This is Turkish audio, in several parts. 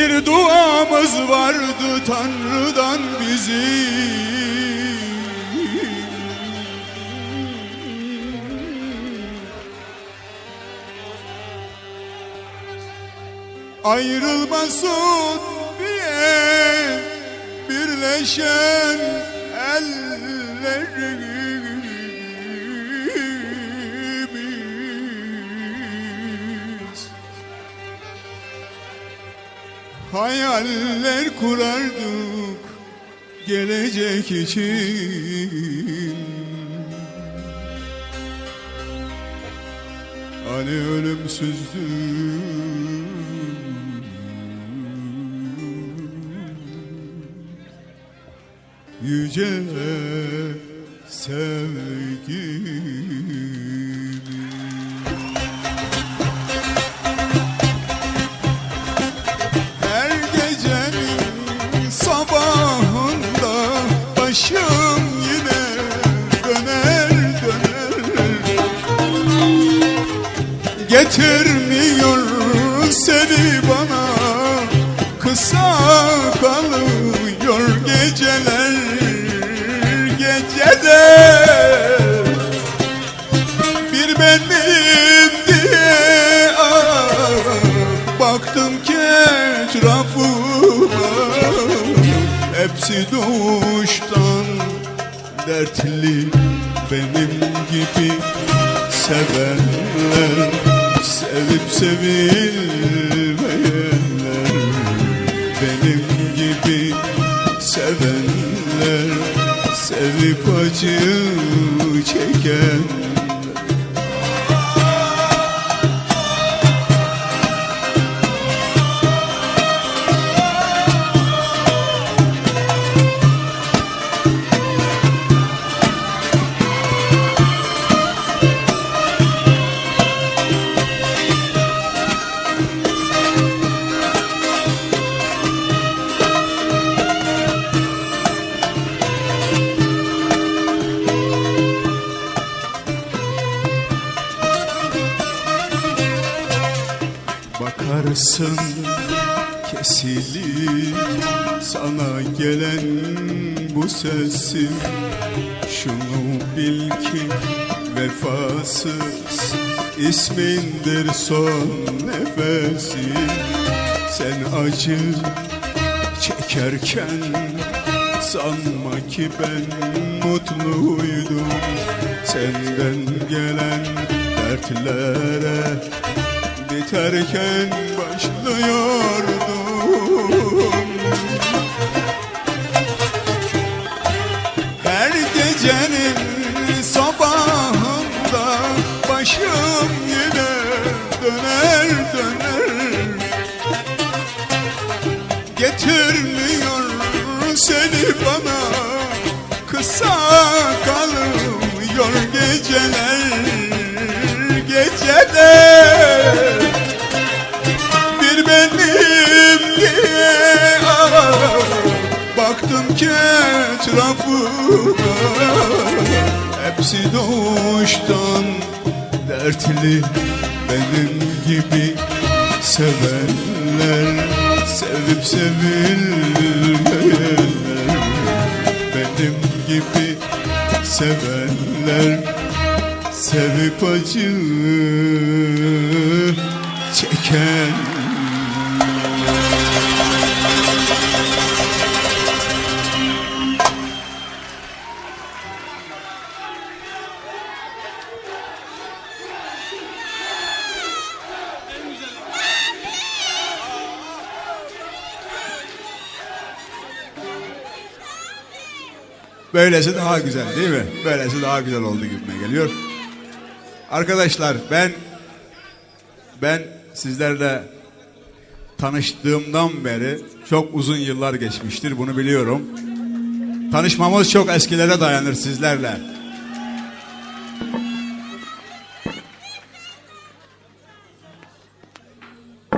Bir duamız vardı Tanrı'dan bizim Ayrılmasın diye birleşen ellerimiz Hayaller kurardık gelecek için. Hani ölümsüzdü Yüce sevgimiz Getirmiyor seni bana. Kısa kalıyor geceler gecede bir benim diye baktım ki etrafıma. Hepsi doğuştan dertli benim gibi sevenler sevip sevilmeyenler benim gibi sevenler sevip acı çeken sesim Şunu bil ki vefasız. İsmindir son nefesim Sen acı çekerken sanma ki ben mutluydum. Senden gelen dertlere biterken başlıyordum başım yine döner döner. Getirmiyor seni bana. Kısa kalıyor geceler geceler. Bir benim diye ah, baktım ki etrafıma hepsi doğuştan dertli benim gibi sevenler sevip sevilmeyenler. Benim gibi sevenler sevip acı çeken Böylesi daha güzel değil mi? Böylesi daha güzel oldu gibime geliyor. Arkadaşlar ben ben sizlerle tanıştığımdan beri çok uzun yıllar geçmiştir bunu biliyorum. Tanışmamız çok eskilere dayanır sizlerle.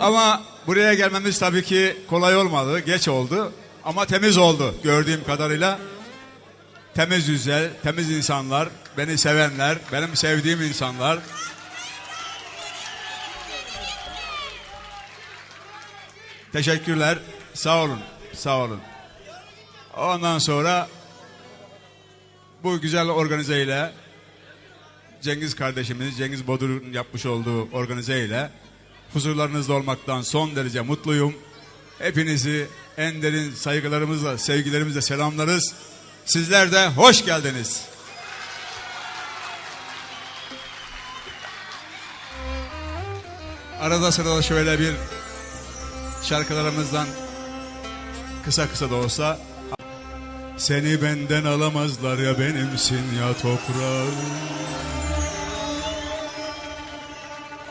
Ama buraya gelmemiz tabii ki kolay olmadı, geç oldu. Ama temiz oldu gördüğüm kadarıyla. Temiz yüzler, temiz insanlar, beni sevenler, benim sevdiğim insanlar. Teşekkürler. Sağ olun. Sağ olun. Ondan sonra bu güzel organize ile Cengiz kardeşimiz, Cengiz Bodur'un yapmış olduğu organize ile huzurlarınızda olmaktan son derece mutluyum. Hepinizi en derin saygılarımızla, sevgilerimizle selamlarız. Sizler de hoş geldiniz. Arada sırada şöyle bir şarkılarımızdan kısa kısa da olsa seni benden alamazlar ya benimsin ya toprağım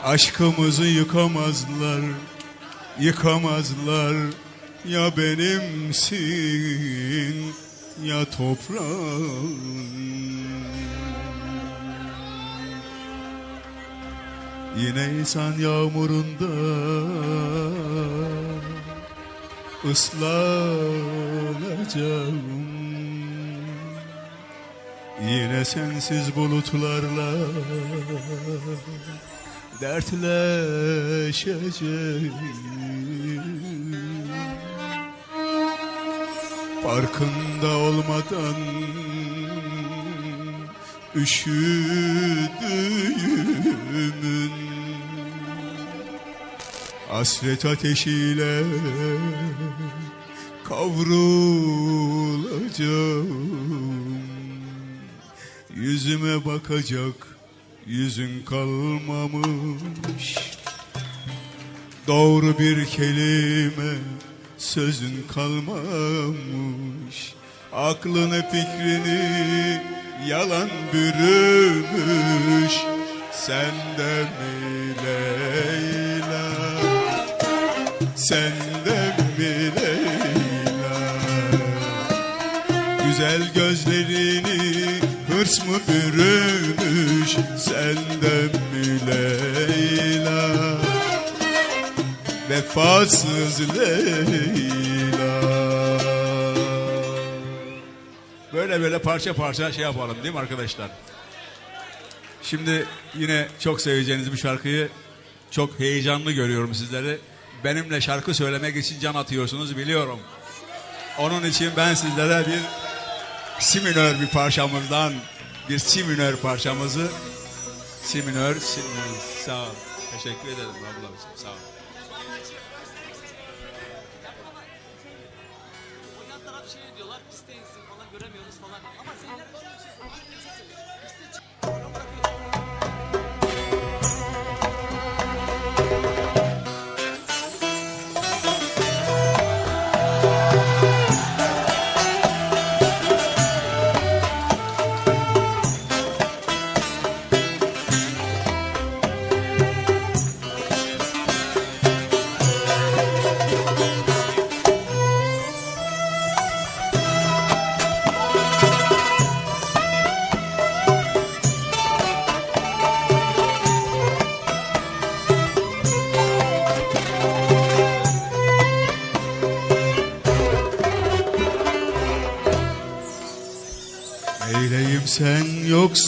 Aşkımızı yıkamazlar Yıkamazlar Ya benimsin Ya toprağım Yine insan yağmurunda ıslanacağım Yine sensiz bulutlarla dertleşeceğim Farkında olmadan üşüdüğümün Hasret ateşiyle kavrulacağım. Yüzüme bakacak yüzün kalmamış. Doğru bir kelime sözün kalmamış Aklını fikrini yalan bürümüş. Sen de mi Leyla Sen de mi Leyla. Güzel gözlerini hırs mı bürümüş? Senden mi Leyla Vefasız Leyla Böyle böyle parça parça şey yapalım değil mi arkadaşlar? Şimdi yine çok seveceğiniz bir şarkıyı çok heyecanlı görüyorum sizleri. Benimle şarkı söylemek için can atıyorsunuz biliyorum. Onun için ben sizlere bir si minör bir parçamızdan bir si minör parçamızı si minör, si minör. Sağ ol. Teşekkür ederim ablacığım. Sağ ol. much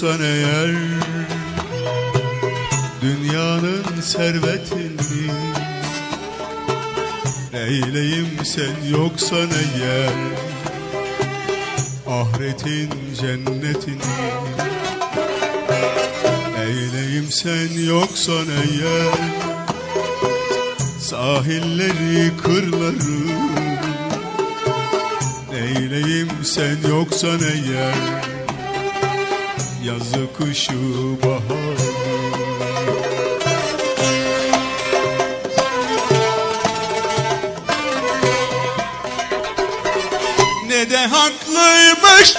yoksan eğer Dünyanın servetini Neyleyim sen yoksan eğer Ahiretin cennetini Neyleyim sen yoksan eğer Sahilleri kırları Neyleyim sen yoksan eğer Yazı kışı bahar. Ne de haklıymış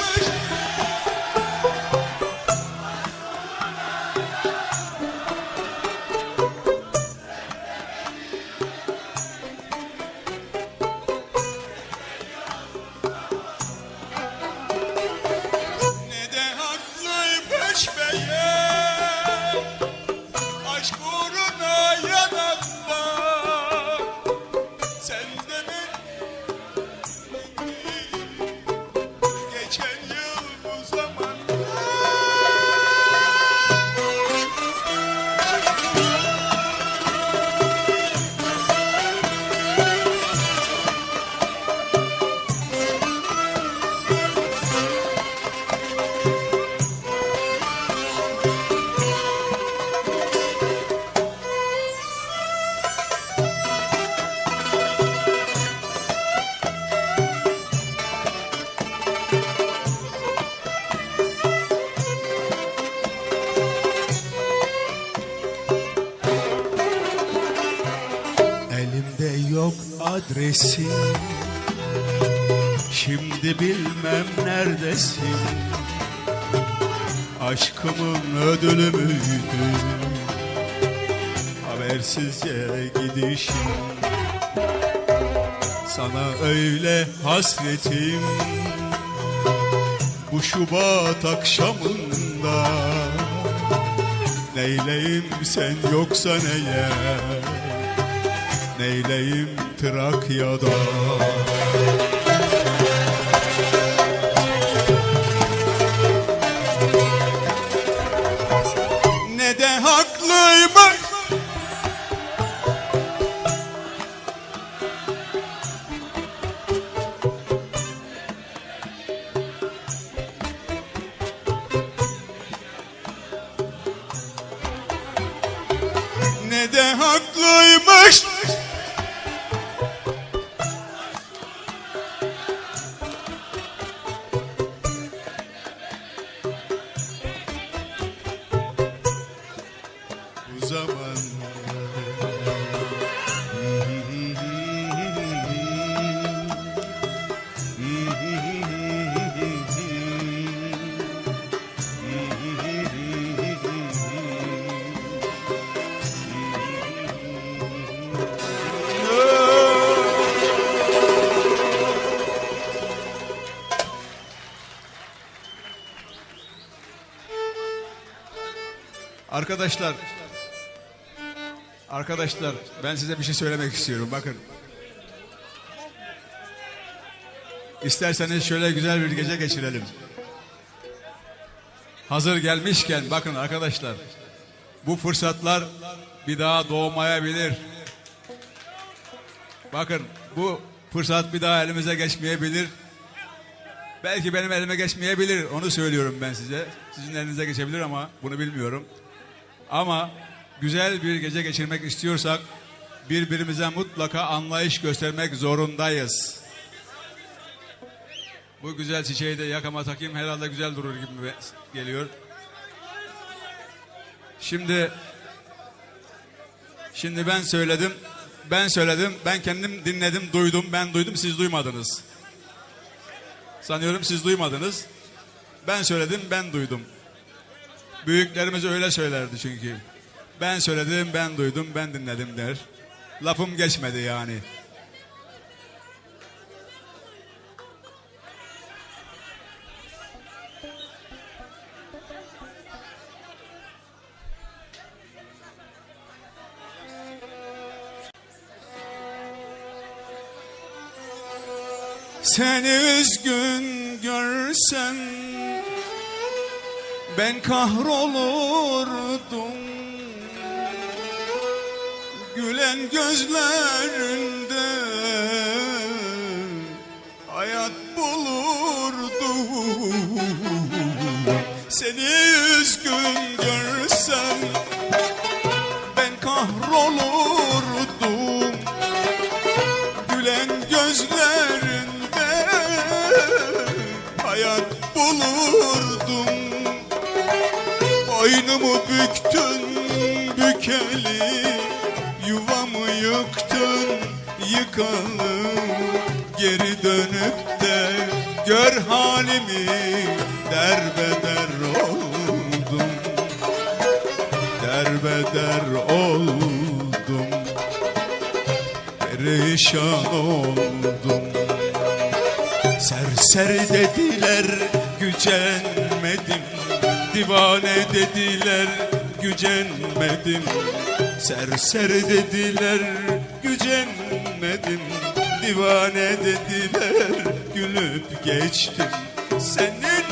Habersizce gidişin Sana öyle hasretim. Bu Şubat akşamında Neyleyim sen yoksa neye? Neyleyim Trakya'da Arkadaşlar Arkadaşlar ben size bir şey söylemek istiyorum bakın. İsterseniz şöyle güzel bir gece geçirelim. Hazır gelmişken bakın arkadaşlar. Bu fırsatlar bir daha doğmayabilir. Bakın bu fırsat bir daha elimize geçmeyebilir. Belki benim elime geçmeyebilir. Onu söylüyorum ben size. Sizin elinize geçebilir ama bunu bilmiyorum. Ama güzel bir gece geçirmek istiyorsak birbirimize mutlaka anlayış göstermek zorundayız. Bu güzel çiçeği de yakama takayım herhalde güzel durur gibi geliyor. Şimdi şimdi ben söyledim. Ben söyledim. Ben kendim dinledim, duydum. Ben duydum, siz duymadınız. Sanıyorum siz duymadınız. Ben söyledim, ben duydum. Büyüklerimiz öyle söylerdi çünkü. Ben söyledim, ben duydum, ben dinledim der. Lafım geçmedi yani. Seni üzgün görsem ben kahrolurdum. Gülen gözlerinde hayat bulurdum. Seni Yıktın yıkalı Geri dönüp de gör halimi Derbeder oldum. Derbeder oldum. Perişan oldum. Serseri dediler gücenmedim. Divane dediler gücenmedim. Serseri dediler gücenmedim Divane dediler gülüp geçtim. Senin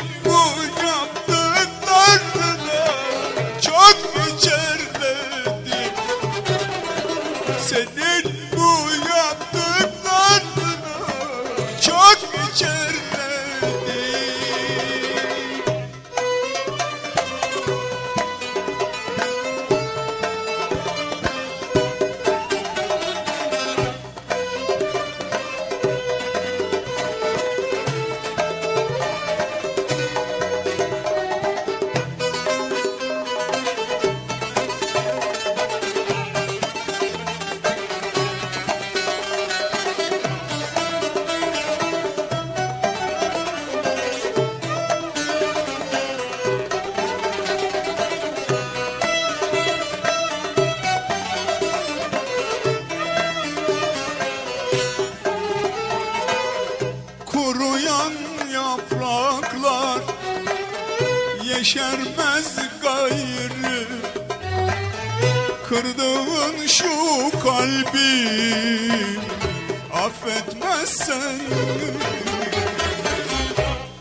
affetmezsen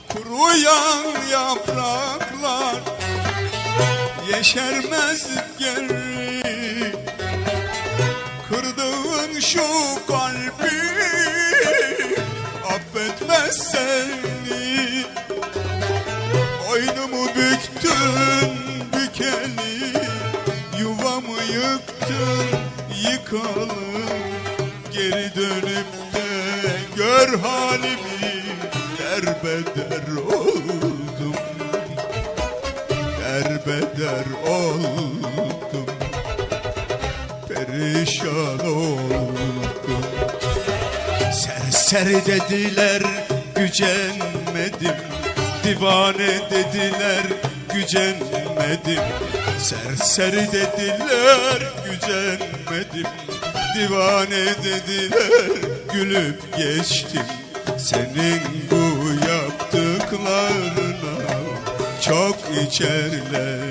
Kuruyan yapraklar yeşermez geri. Kırdığın şu kalbi affetmez seni gör halimi Derbeder oldum. Derbeder oldum. Perişan oldum. Serseri dediler gücenmedim. Divane dediler gücenmedim. Serseri dediler gücenmedim. Divane dediler gülüp geçtim Senin bu yaptıklarına. Çok Senin